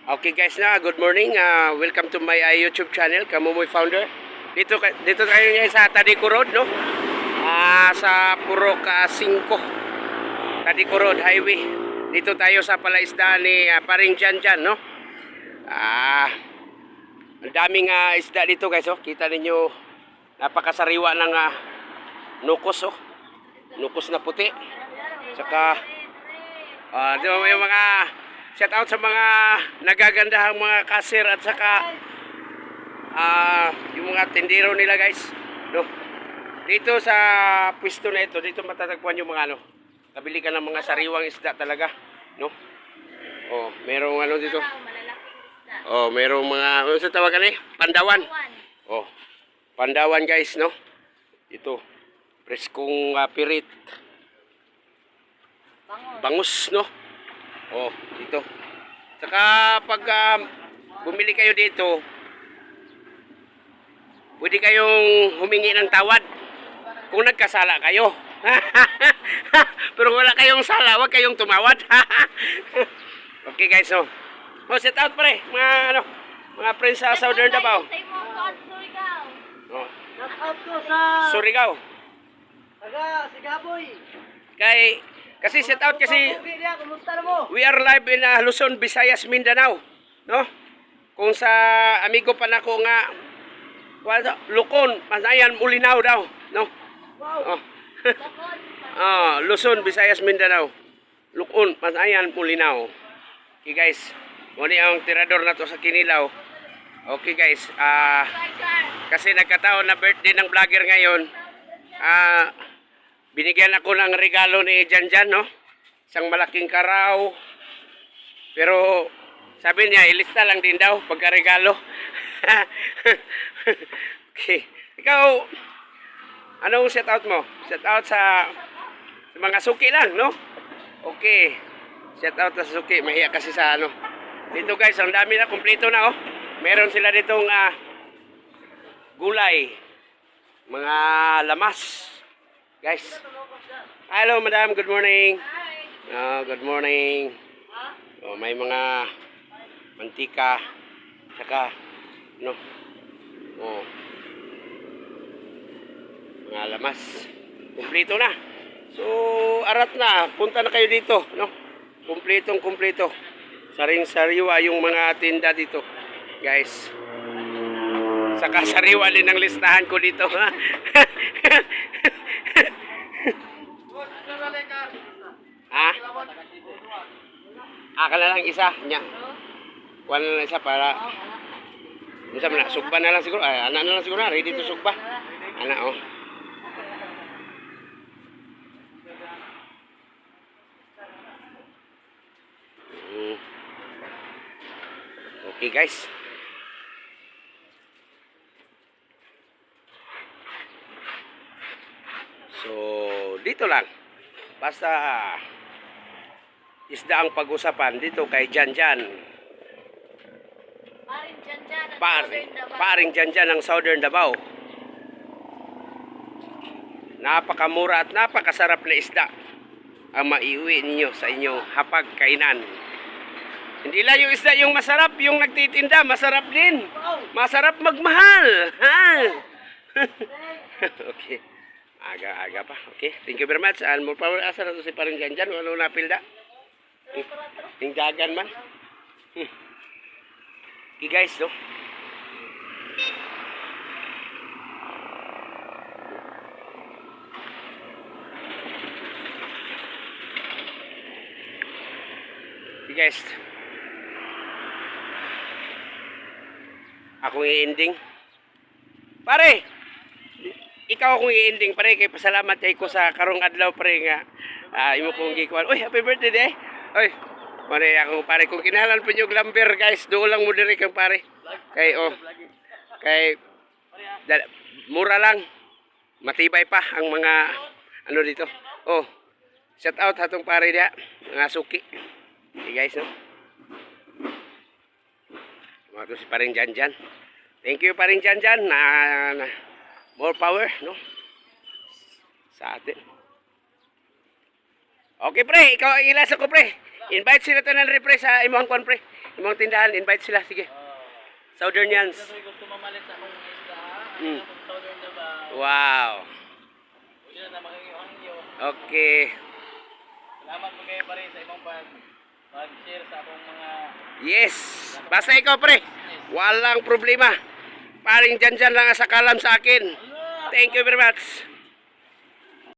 Okay guys na, good morning. Ah, welcome to my ah, YouTube channel, Kamumoy Founder. Dito dito tayo ngayon sa Tadico Road, no? Ah, sa Purok ah, 5. Tadico Road Highway. Dito tayo sa palaisdaan ni ah, Paring Jan Jan, no? Ah, ang daming ah, isda dito guys, oh. Kita ninyo napakasariwa ng ah, nukos, oh. Nukos na puti. Saka ba yung mga shout out sa mga nagagandahang mga kasir at saka ah yung mga tindero nila guys. No. Dito sa pwesto na ito, dito matatagpuan yung mga ano. Kabili ka ng mga sariwang isda talaga, no? Oh, merong ano dito. Oh, merong mga ano sa tawagan eh? Pandawan. Oh. Pandawan guys, no? Ito. Preskong ah, pirit bangus, no? Oh, dito. Saka pag ah, bumili kayo dito, pwede kayong humingi ng tawad kung nagkasala kayo. Pero wala kayong sala, wag kayong tumawad. okay guys, so. Oh, set out pre, mga ano, mga friends sa Southern Davao. Oh, Shout out ko sa Surigao. taga Sigaboy. Kay kasi set out kasi? We are live in uh, Luzon, Visayas, Mindanao. No? Kung sa amigo pa na ko nga, wala, Lukon, Panayan, Ulinaw daw. No? Wow. Oh. ah, Luzon, Visayas, Mindanao. Lukon, Panayan, Ulinaw. Okay guys, muna ang tirador na to sa Kinilaw. Okay guys, ah... kasi nagkataon na birthday ng vlogger ngayon, ah, binigyan ako ng regalo ni Janjan, no? Isang malaking karaw. Pero sabi niya, ilista lang din daw pagka-regalo. okay. Ikaw, anong set out mo? Set out sa, sa mga suki lang, no? Okay. Set out sa suki. Mahiya kasi sa ano. Dito guys, ang dami na. Kompleto na, oh. Meron sila ditong ah, gulay. Mga lamas. Guys. Hello, madam. Good morning. Oh, good morning. Oh, may mga mantika. Saka, no. Oh. Mga lamas. Kumpleto na. So, arat na. Punta na kayo dito, no. Kumpletong kumpleto. Saring sariwa yung mga tinda dito. Guys. Saka sariwa din ang listahan ko dito, Aka na lang isa, nya. Kuha na lang isa para Isa na, sugba na lang siguro. Ay, anak na lang siguro. Ready to sugba. Anak, oh. Mm. Okay, guys. So, dito lang. Basta isda ang pag-usapan dito kay Jan Jan. Paring dyan. at Paring, Southern Davao. paring Jan Jan ng Southern Davao. Napakamura at napakasarap na isda ang maiuwi ninyo sa inyong hapag kainan. Hindi lang yung isda yung masarap, yung nagtitinda, masarap din. Masarap magmahal. Ha? okay. Aga-aga pa. Okay. Thank you very much. And more power asa na si paring Jan Jan. Ano napilda? Ting dagan man. Hmm. Okay guys, no? Okay guys. Ako i-ending. Pare! Ikaw akong i-ending pare kay pasalamat kay ko sa karong adlaw pare nga ah, imo kong gikuan. Uy, happy birthday day. Uy, pare ako pare kung kinahalan po niyo glamber guys, do lang mo diri kang pare. Kay oh. Kay mura lang. Matibay pa ang mga ano dito. Oh. Shout out hatong pare dia, mga suki. Okay guys, no. Mga to si paring Jan Jan. Thank you paring Jan Jan na, na more power, no? Sa atin. Okay pre, ikaw ang ilasa ko pre. Invite sila tanan rin pre sa imong kwan pre. Imong tindahan, invite sila sige. Isda. Mm. Wow. Okay. Salamat po kayo pare sa imong pag mag-share sa akong mga Yes. Basta ikaw pre. Walang problema. Paring dyan dyan lang sa kalam sa akin. Thank you very much.